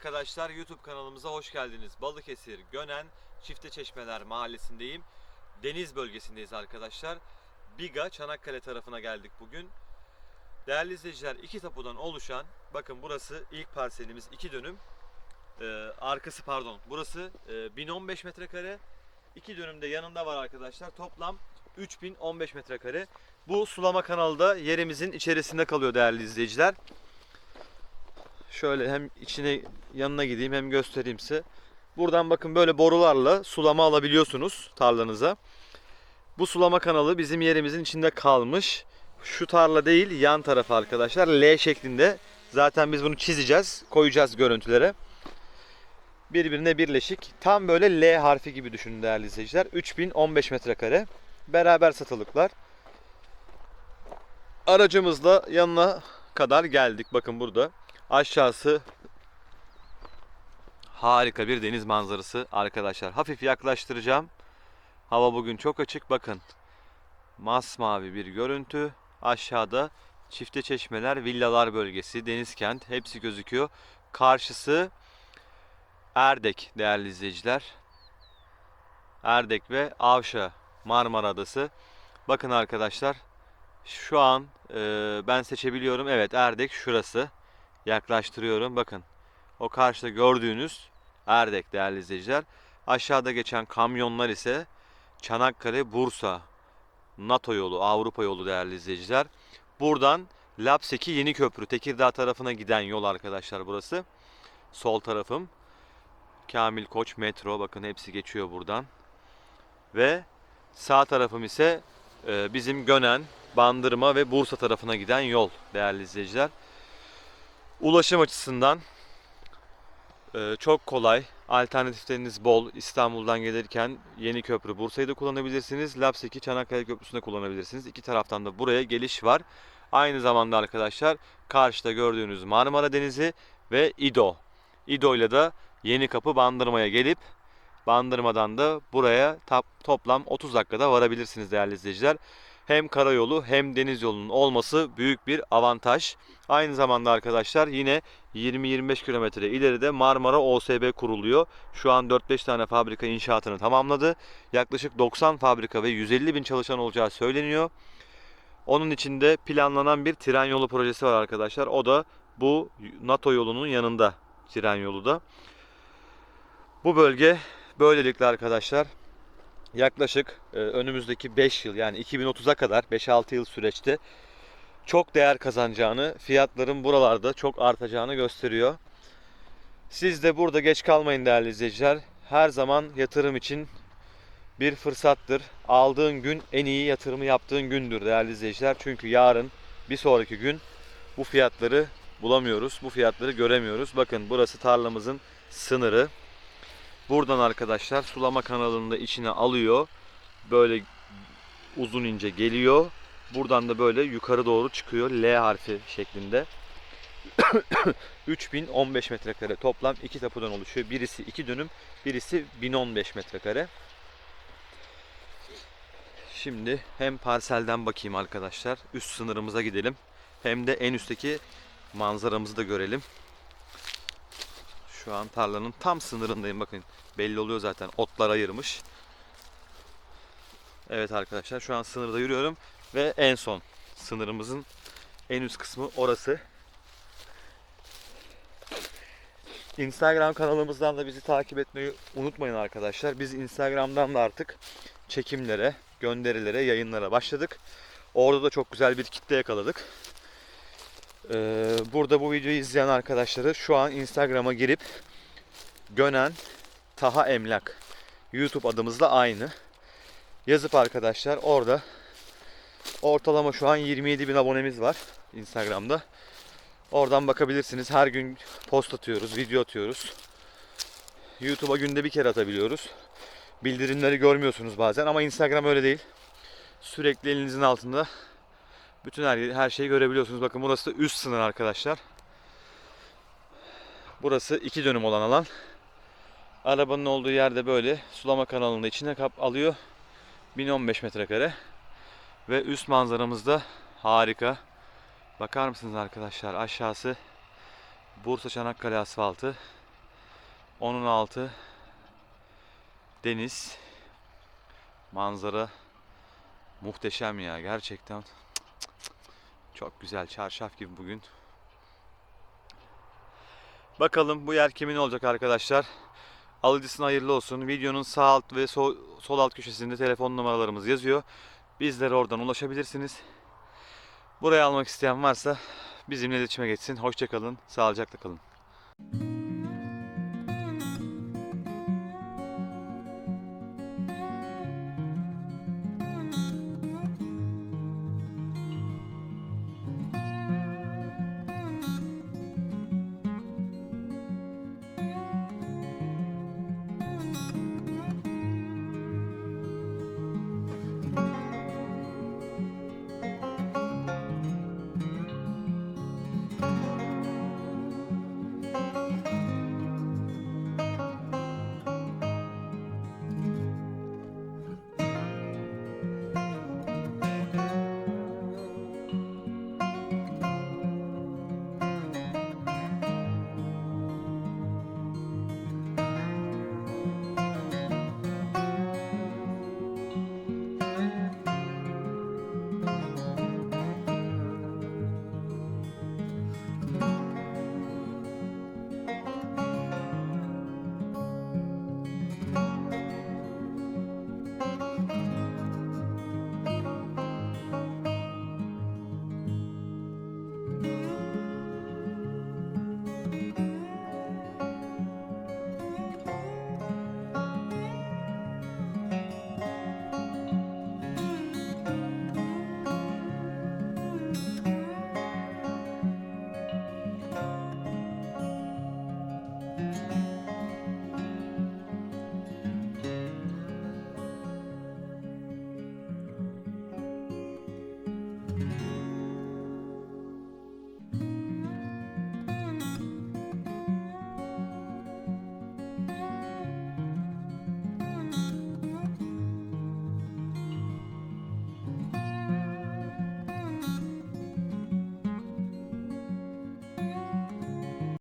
Arkadaşlar, YouTube kanalımıza hoş geldiniz. Balıkesir, Gönen, Çifte Çeşmeler mahallesindeyim. Deniz bölgesindeyiz arkadaşlar. Biga, Çanakkale tarafına geldik bugün. Değerli izleyiciler, iki tapudan oluşan, bakın burası ilk parselimiz 2 dönüm. Ee, arkası pardon, burası e, 1015 metrekare. 2 dönüm de yanında var arkadaşlar. Toplam 3015 metrekare. Bu sulama kanalı da yerimizin içerisinde kalıyor değerli izleyiciler. Şöyle hem içine yanına gideyim hem göstereyim size. Buradan bakın böyle borularla sulama alabiliyorsunuz tarlanıza. Bu sulama kanalı bizim yerimizin içinde kalmış. Şu tarla değil yan tarafı arkadaşlar L şeklinde. Zaten biz bunu çizeceğiz, koyacağız görüntülere. Birbirine birleşik. Tam böyle L harfi gibi düşünün değerli izleyiciler. 3015 metrekare. Beraber satılıklar. Aracımızla yanına kadar geldik. Bakın burada. Aşağısı harika bir deniz manzarası arkadaşlar. Hafif yaklaştıracağım. Hava bugün çok açık. Bakın. Masmavi bir görüntü. Aşağıda çifte çeşmeler, villalar bölgesi, deniz kent hepsi gözüküyor. Karşısı Erdek değerli izleyiciler. Erdek ve Avşa Marmara Adası. Bakın arkadaşlar. Şu an e, ben seçebiliyorum. Evet Erdek şurası yaklaştırıyorum. Bakın o karşıda gördüğünüz Erdek değerli izleyiciler. Aşağıda geçen kamyonlar ise Çanakkale, Bursa, NATO yolu, Avrupa yolu değerli izleyiciler. Buradan Lapseki Yeni Köprü, Tekirdağ tarafına giden yol arkadaşlar burası. Sol tarafım. Kamil Koç metro bakın hepsi geçiyor buradan. Ve sağ tarafım ise e, bizim Gönen, Bandırma ve Bursa tarafına giden yol değerli izleyiciler. Ulaşım açısından e, çok kolay. Alternatifleriniz bol. İstanbul'dan gelirken Yeni Köprü Bursa'yı da kullanabilirsiniz. Lapseki Çanakkale Köprüsü'nü de kullanabilirsiniz. İki taraftan da buraya geliş var. Aynı zamanda arkadaşlar karşıda gördüğünüz Marmara Denizi ve İdo. İdo ile de Yeni Kapı Bandırma'ya gelip Bandırma'dan da buraya toplam 30 dakikada varabilirsiniz değerli izleyiciler. Hem karayolu hem deniz yolunun olması büyük bir avantaj. Aynı zamanda arkadaşlar yine 20-25 kilometre ileride Marmara OSB kuruluyor. Şu an 4-5 tane fabrika inşaatını tamamladı. Yaklaşık 90 fabrika ve 150 bin çalışan olacağı söyleniyor. Onun içinde planlanan bir tren yolu projesi var arkadaşlar. O da bu NATO yolunun yanında tren yolu da. Bu bölge böylelikle arkadaşlar yaklaşık e, önümüzdeki 5 yıl yani 2030'a kadar 5-6 yıl süreçte çok değer kazanacağını, fiyatların buralarda çok artacağını gösteriyor. Siz de burada geç kalmayın değerli izleyiciler. Her zaman yatırım için bir fırsattır. Aldığın gün en iyi yatırımı yaptığın gündür değerli izleyiciler. Çünkü yarın bir sonraki gün bu fiyatları bulamıyoruz. Bu fiyatları göremiyoruz. Bakın burası tarlamızın sınırı. Buradan arkadaşlar sulama kanalını da içine alıyor. Böyle uzun ince geliyor. Buradan da böyle yukarı doğru çıkıyor. L harfi şeklinde. 3015 metrekare toplam iki tapudan oluşuyor. Birisi 2 dönüm, birisi 1015 metrekare. Şimdi hem parselden bakayım arkadaşlar. Üst sınırımıza gidelim. Hem de en üstteki manzaramızı da görelim. Şu an tarlanın tam sınırındayım bakın. Belli oluyor zaten. Otlar ayırmış. Evet arkadaşlar şu an sınırda yürüyorum ve en son sınırımızın en üst kısmı orası. Instagram kanalımızdan da bizi takip etmeyi unutmayın arkadaşlar. Biz Instagram'dan da artık çekimlere, gönderilere, yayınlara başladık. Orada da çok güzel bir kitle yakaladık. Ee, burada bu videoyu izleyen arkadaşları şu an Instagram'a girip Gönen Taha Emlak YouTube adımızla aynı. Yazıp arkadaşlar orada ortalama şu an 27 bin abonemiz var Instagram'da. Oradan bakabilirsiniz. Her gün post atıyoruz, video atıyoruz. YouTube'a günde bir kere atabiliyoruz. Bildirimleri görmüyorsunuz bazen ama Instagram öyle değil. Sürekli elinizin altında bütün her, her şeyi görebiliyorsunuz. Bakın burası da üst sınır arkadaşlar. Burası iki dönüm olan alan. Arabanın olduğu yerde böyle sulama kanalında içine kap alıyor. 1015 metrekare. Ve üst manzaramız da harika. Bakar mısınız arkadaşlar aşağısı Bursa Çanakkale asfaltı. Onun altı deniz. Manzara muhteşem ya gerçekten. Çok güzel çarşaf gibi bugün. Bakalım bu yer kimin olacak arkadaşlar. Alıcısına hayırlı olsun. Videonun sağ alt ve sol, sol alt köşesinde telefon numaralarımız yazıyor. Bizlere oradan ulaşabilirsiniz. Buraya almak isteyen varsa bizimle iletişime geçsin. Hoşçakalın, sağlıcakla kalın.